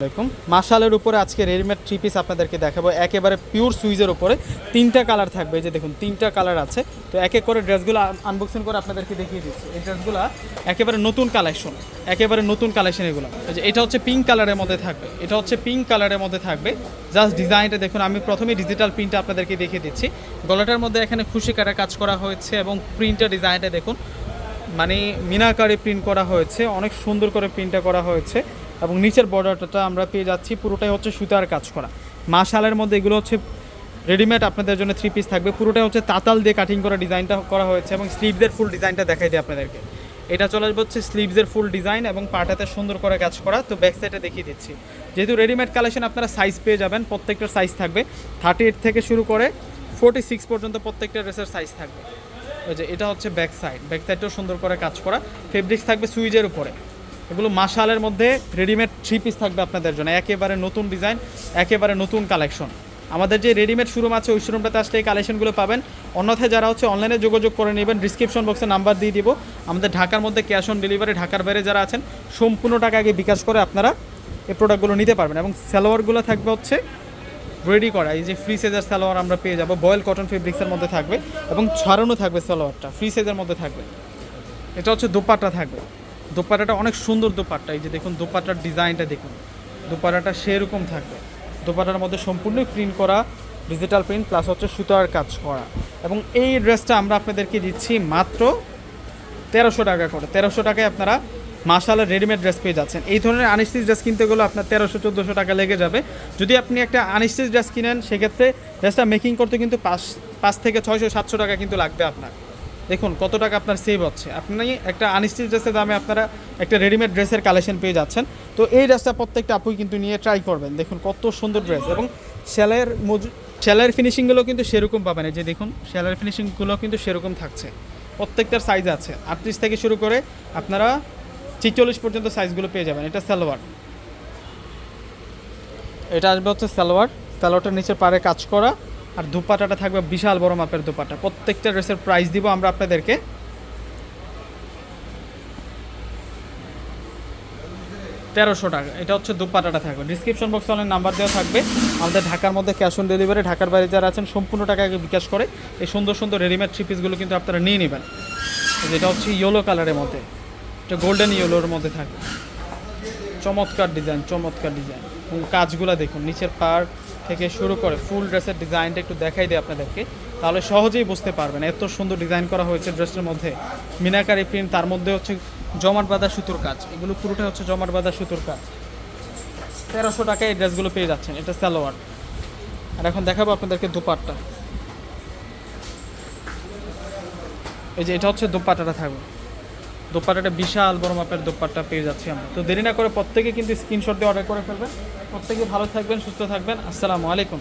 আসসালামাইকুম মাশালের উপরে আজকে রেডিমেড থ্রি পিস আপনাদেরকে দেখাবো। একেবারে পিওর সুইজের উপরে তিনটা কালার থাকবে। যে দেখুন, তিনটা কালার আছে। তো এক এক করে ড্রেসগুলো আনবক্সিং করে আপনাদেরকে দেখিয়ে দিচ্ছি। এই ড্রেসগুলো একেবারে নতুন কালেকশন একেবারে নতুন কালেকশন এগুলো। যে এটা হচ্ছে পিঙ্ক কালারের মধ্যে থাকবে। এটা হচ্ছে পিঙ্ক কালারের মধ্যে থাকবে। জাস্ট ডিজাইনটা দেখুন, আমি প্রথমে ডিজিটাল প্রিন্টটা আপনাদেরকে দেখিয়ে দিচ্ছি। গলাটার মধ্যে এখানে খুশি কাটা কাজ করা হয়েছে এবং প্রিন্টের ডিজাইনটা দেখুন মানে মিনাকারে প্রিন্ট করা হয়েছে। অনেক সুন্দর করে প্রিন্টটা করা হয়েছে। এবং নিচের বর্ডারটা আমরা পেয়ে যাচ্ছি, পুরোটাই হচ্ছে সুতার কাজ করা। মাশালের মধ্যে এগুলো হচ্ছে রেডিমেড আপনাদের জন্য থ্রি পিস থাকবে। পুরোটাই হচ্ছে তাতাল দিয়ে কাটিং করা ডিজাইনটা করা হয়েছে এবং স্লিভদের ফুল ডিজাইনটা দেখাই দিই আপনাদেরকে। এটা চলে আসবে হচ্ছে স্লিভসের ফুল ডিজাইন এবং পাটাতে সুন্দর করে কাজ করা। তো ব্যাক সাইডে দেখিয়ে দিচ্ছি। যেহেতু রেডিমেড কালেকশন আপনারা সাইজ পেয়ে যাবেন প্রত্যেকটার সাইজ থাকবে। থার্টি এইট থেকে শুরু করে ফোর্টি সিক্স পর্যন্ত প্রত্যেকটা ড্রেসের সাইজ থাকবে। ওই যে এটা হচ্ছে ব্যাক সাইড ব্যাক সাইডটাও সুন্দর করে কাজ করা। ফেব্রিক্স থাকবে সুইজের উপরে। এগুলো মাশালের মধ্যে রেডিমেড থ্রি পিস থাকবে আপনাদের জন্য। একেবারে নতুন ডিজাইন একেবারে নতুন কালেকশন আমাদের যে রেডিমেড শোরুম আছে, ওই শোরুমটাতে আসলে এই কালেকশনগুলো পাবেন। অন্যথায় যারা হচ্ছে অনলাইনে যোগাযোগ করে নেবেন ডিসক্রিপশন বক্সে নাম্বার দিয়ে দিব। আমাদের ঢাকার মধ্যে ক্যাশ অন ডেলিভারি ঢাকার বাইরে যারা আছেন, সম্পূর্ণ টাকা আগে বিকাশ করে আপনারা এই প্রোডাক্টগুলো নিতে পারবেন এবং সালোয়ারগুলো থাকবে হচ্ছে রেডি করা। এই যে ফ্রি সাইজের সালোয়ার আমরা পেয়ে যাব। বয়েল কটন ফেব্রিক্সের মধ্যে থাকবে এবং ছড়ানো থাকবে সালোয়ারটা ফ্রি সাইজের মধ্যে থাকবে। এটা হচ্ছে দোপাট্টা থাকবে। দোপাট্টাটা অনেক সুন্দর দোপাট্টা, এই যে দেখুন দোপাট্টার ডিজাইনটা দেখুন। দোপাট্টাটা সেরকম থাকবে। দোপাট্টার মধ্যে সম্পূর্ণই প্রিন্ট করা ডিজিটাল প্রিন্ট প্লাস হচ্ছে সুতার কাজ করা। এবং এই ড্রেসটা আমরা আপনাদেরকে দিচ্ছি মাত্র তেরোশো টাকা করে। তেরোশো টাকায় আপনারা মাসালের রেডিমেড ড্রেস পেয়ে যাচ্ছেন। এই ধরনের আনিস্টিচ ড্রেস কিনতে গেলে আপনার তেরোশো, চোদ্দোশো টাকা লেগে যাবে। যদি আপনি একটা আনিস্টিচ ড্রেস কিনেন, সেক্ষেত্রে ড্রেসটা মেকিং করতে কিন্তু পাঁচ পাঁচ থেকে ছয়শো, সাতশো টাকা কিন্তু লাগবে আপনার। দেখুন, কত টাকা আপনার সেভ হচ্ছে। আপনি একটা আনিস্টিচ ড্রেসের দামে আপনারা একটা রেডিমেড ড্রেসের কালেকশন পেয়ে যাচ্ছেন। তো এই ড্রেসটা প্রত্যেকটা আপুই কিন্তু নিয়ে ট্রাই করবেন। দেখুন, কত সুন্দর ড্রেস এবং সেলাইয়ের মজু, সেলাইয়ের ফিনিশিংগুলো কিন্তু সেরকম পাবেন। এই যে দেখুন সেলের ফিনিশিংগুলো কিন্তু সেরকম থাকছে। প্রত্যেকটার সাইজ আছে। আটত্রিশ থেকে শুরু করে আপনারা ছিচল্লিশ পর্যন্ত সাইজগুলো পেয়ে যাবেন। এটা সালোয়ার। এটা আসবে হচ্ছে সালোয়ার। সালোয়ারটার নিচে পারে কাজ করা। আর দুপাটাটা থাকবে বিশাল বড় মাপের দুপাটা। প্রত্যেকটা ড্রেসের প্রাইস দিব আমরা আপনাদেরকে। তেরোশো টাকা। এটা হচ্ছে দুপাটাটা থাকবে। ডিসক্রিপশন বক্সে অনেক নাম্বার দেওয়া থাকবে। আমাদের ঢাকার মধ্যে ক্যাশ অন ডেলিভারি ঢাকার বাইরে যারা আছেন, সম্পূর্ণ টাকাকে বিকাশ করে। এই সুন্দর সুন্দর রেডিমেড থ্রি পিসগুলো কিন্তু আপনারা নিয়ে নেবেন। যেটা হচ্ছে ইয়েলো কালারের মধ্যে। এটা গোল্ডেন ইয়েলোর মধ্যে থাকবে। চমৎকার ডিজাইন চমৎকার ডিজাইন কাজগুলো দেখুন, নিচের পার থেকে শুরু করে ফুল ড্রেসের ডিজাইনটা একটু দেখাই দিই আপনাদেরকে। তাহলে সহজেই বুঝতে পারবেন, এত সুন্দর ডিজাইন করা হয়েছে ড্রেসের মধ্যে। মিনাকারি প্রিন্ট, তার মধ্যে হচ্ছে জমাট বাঁধা সুতোর কাজ। এগুলো পুরোটা হচ্ছে জমাট বাঁধা সুতোর কাজ। তেরোশো টাকায় এই ড্রেসগুলো পেয়ে যাচ্ছেন, এটা সালোয়ার। আর এখন দেখাবো আপনাদেরকে দুপাট্টা। এই যে এটা হচ্ছে দোপাট্টাটা থাকবে। দোপাট্টাটা বিশাল বড় মাপের দোপাট্টা পেয়ে যাচ্ছি আমরা। তো দেরি না করে প্রত্যেকে কিন্তু স্ক্রিনশট দিয়ে অর্ডার করে ফেলবেন। প্রত্যেকে ভালো থাকবেন, সুস্থ থাকবেন। আসসালামু আলাইকুম।